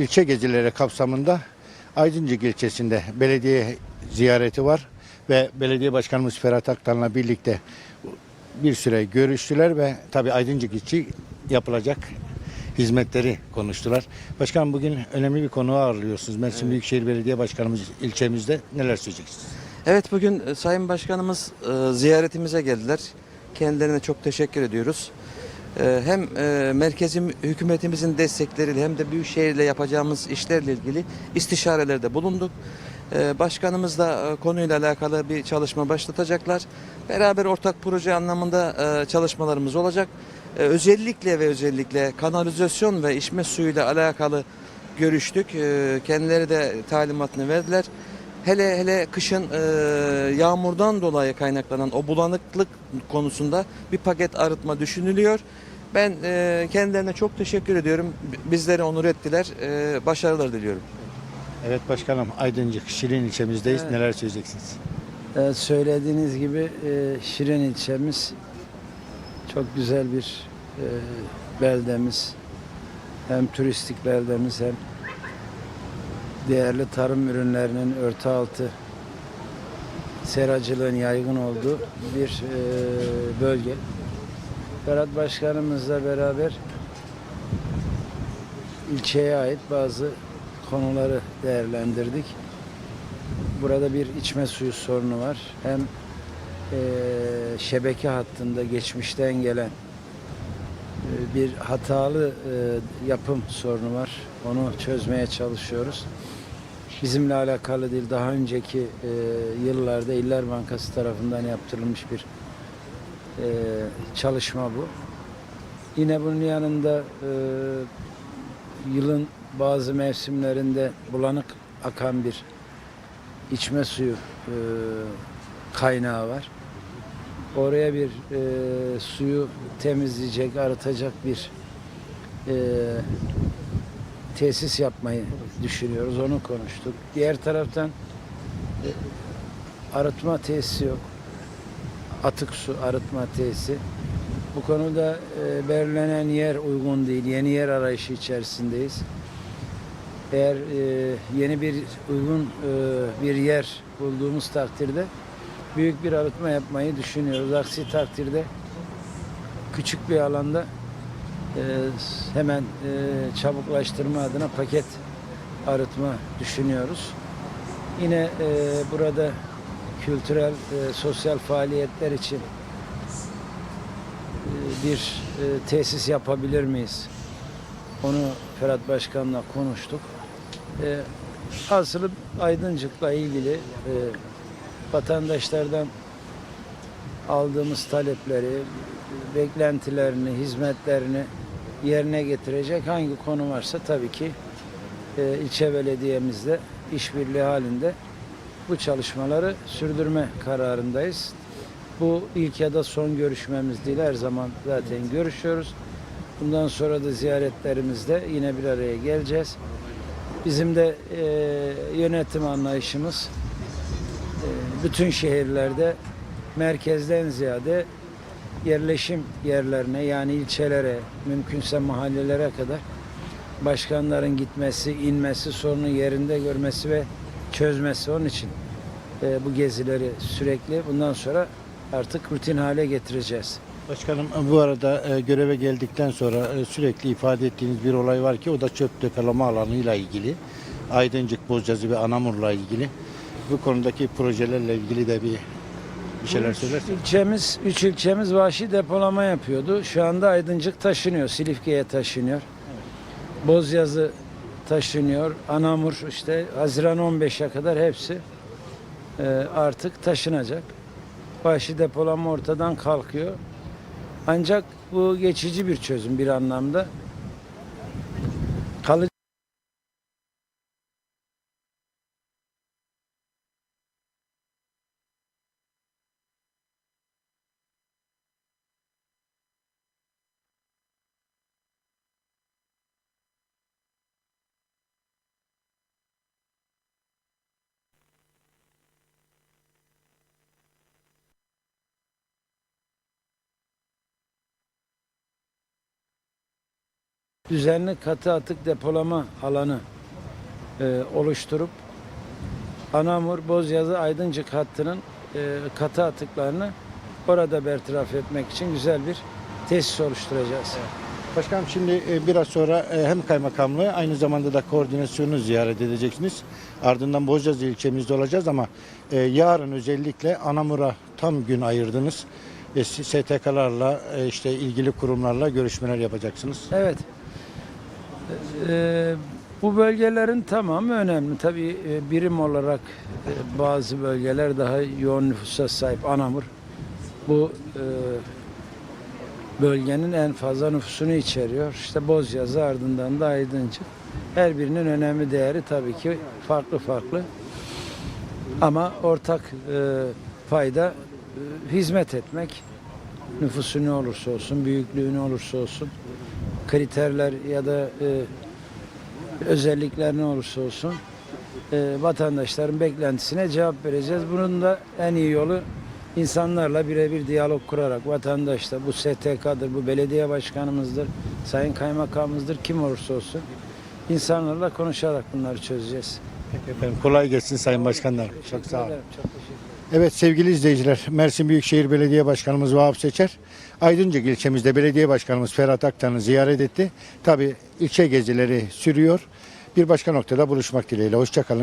ilçe gezileri kapsamında Aydıncık ilçesinde belediye ziyareti var ve belediye başkanımız Ferhat Aktan'la birlikte bir süre görüştüler ve tabii Aydıncık için yapılacak hizmetleri konuştular. Başkanım bugün önemli bir konu ağırlıyorsunuz. Mersin Büyükşehir Belediye Başkanımız ilçemizde neler söyleyeceksiniz? Evet bugün e, Sayın Başkanımız e, ziyaretimize geldiler. Kendilerine çok teşekkür ediyoruz. E, hem e, merkezi hükümetimizin destekleriyle hem de Büyükşehir'le yapacağımız işlerle ilgili istişarelerde bulunduk. E, Başkanımız da e, konuyla alakalı bir çalışma başlatacaklar. Beraber ortak proje anlamında e, çalışmalarımız olacak. E, Özellikle ve özellikle kanalizasyon ve içme suyuyla alakalı görüştük. Kendileri de talimatını verdiler. Hele hele kışın e, yağmurdan dolayı kaynaklanan o bulanıklık konusunda bir paket arıtma düşünülüyor. Ben e, kendilerine çok teşekkür ediyorum. Bizleri onur ettiler. E, başarılar diliyorum. Evet başkanım Aydıncık Şirin ilçemizdeyiz. Evet. Neler söyleyeceksiniz? Evet, söylediğiniz gibi e, Şirin ilçemiz çok güzel bir e, beldemiz. Hem turistik beldemiz hem değerli tarım ürünlerinin örtü altı seracılığın yaygın olduğu bir e, bölge. Ferhat Başkanımızla beraber ilçeye ait bazı konuları değerlendirdik. Burada bir içme suyu sorunu var. Hem eee, şebeke hattında geçmişten gelen eee, bir hatalı eee, yapım sorunu var. Onu çözmeye çalışıyoruz. Bizimle alakalı değil, daha önceki eee, yıllarda İller Bankası tarafından yaptırılmış bir eee, çalışma bu. Yine bunun yanında eee, yılın bazı mevsimlerinde bulanık akan bir içme suyu e, kaynağı var. Oraya bir e, suyu temizleyecek, arıtacak bir e, tesis yapmayı düşünüyoruz. Onu konuştuk. Diğer taraftan e, arıtma tesisi yok. Atık su arıtma tesisi. Bu konuda e, belirlenen yer uygun değil. Yeni yer arayışı içerisindeyiz. Eğer e, yeni bir uygun e, bir yer bulduğumuz takdirde büyük bir arıtma yapmayı düşünüyoruz. Aksi takdirde küçük bir alanda hemen e, çabuklaştırma adına paket arıtma düşünüyoruz. Yine e, burada kültürel, e, sosyal faaliyetler için bir tesis yapabilir miyiz? Onu Ferhat Başkan'la konuştuk. Asılı Aydıncık'la ilgili vatandaşlardan aldığımız talepleri, beklentilerini, hizmetlerini yerine getirecek hangi konu varsa tabii ki e, ilçe belediyemizde işbirliği halinde bu çalışmaları sürdürme kararındayız. Bu ilk ya da son görüşmemiz değil. Her zaman zaten görüşüyoruz. Bundan sonra da ziyaretlerimizde yine bir araya geleceğiz. Bizim de e, yönetim anlayışımız e, bütün şehirlerde merkezden ziyade yerleşim yerlerine yani ilçelere, mümkünse mahallelere kadar başkanların gitmesi, inmesi, sorunu yerinde görmesi ve çözmesi. Onun için e, bu gezileri sürekli bundan sonra artık rutin hale getireceğiz. Başkanım bu arada e, göreve geldikten sonra e, sürekli ifade ettiğiniz bir olay var ki o da çöp depolama alanıyla ilgili. Aydıncık, Bozcazı ve Anamur'la ilgili. Bu konudaki projelerle ilgili de bir bir şeyler söylerseniz. İlçemiz, üç ilçemiz vahşi depolama yapıyordu. Şu anda Aydıncık taşınıyor, Silifke'ye taşınıyor. Bozyazı taşınıyor, Anamur işte Haziran 15'e kadar hepsi e, artık taşınacak. Vahşi depolama ortadan kalkıyor. Ancak bu geçici bir çözüm bir anlamda. Düzenli katı atık depolama alanı e, oluşturup Anamur, Bozyazı, Aydıncık hattının e, katı atıklarını orada bertaraf etmek için güzel bir tesis oluşturacağız. Başkanım şimdi e, biraz sonra e, hem kaymakamlığı aynı zamanda da koordinasyonu ziyaret edeceksiniz. Ardından Bozcazı ilçemizde olacağız ama e, yarın özellikle Anamur'a tam gün ayırdınız. STK'larla işte ilgili kurumlarla görüşmeler yapacaksınız. Evet. Ee, bu bölgelerin tamamı önemli. Tabii e, birim olarak e, bazı bölgeler daha yoğun nüfusa sahip. Anamur bu e, bölgenin en fazla nüfusunu içeriyor. İşte Bozyazı ardından da Aydıncık. Her birinin önemli değeri tabii ki farklı farklı. Ama ortak e, fayda e, hizmet etmek. Nüfusu ne olursa olsun, büyüklüğü ne olursa olsun kriterler ya da e, özellikler ne olursa olsun e, vatandaşların beklentisine cevap vereceğiz. Bunun da en iyi yolu insanlarla birebir diyalog kurarak vatandaşla bu STK'dır, bu belediye başkanımızdır, sayın kaymakamımızdır, kim olursa olsun insanlarla konuşarak bunları çözeceğiz. Peki efendim kolay gelsin Sayın Başkanlar. Çok sağ olun. Evet sevgili izleyiciler, Mersin Büyükşehir Belediye Başkanımız Vahap Seçer, Aydıncık ilçemizde belediye başkanımız Ferhat Aktan'ı ziyaret etti. Tabi ilçe gezileri sürüyor. Bir başka noktada buluşmak dileğiyle. Hoşçakalın.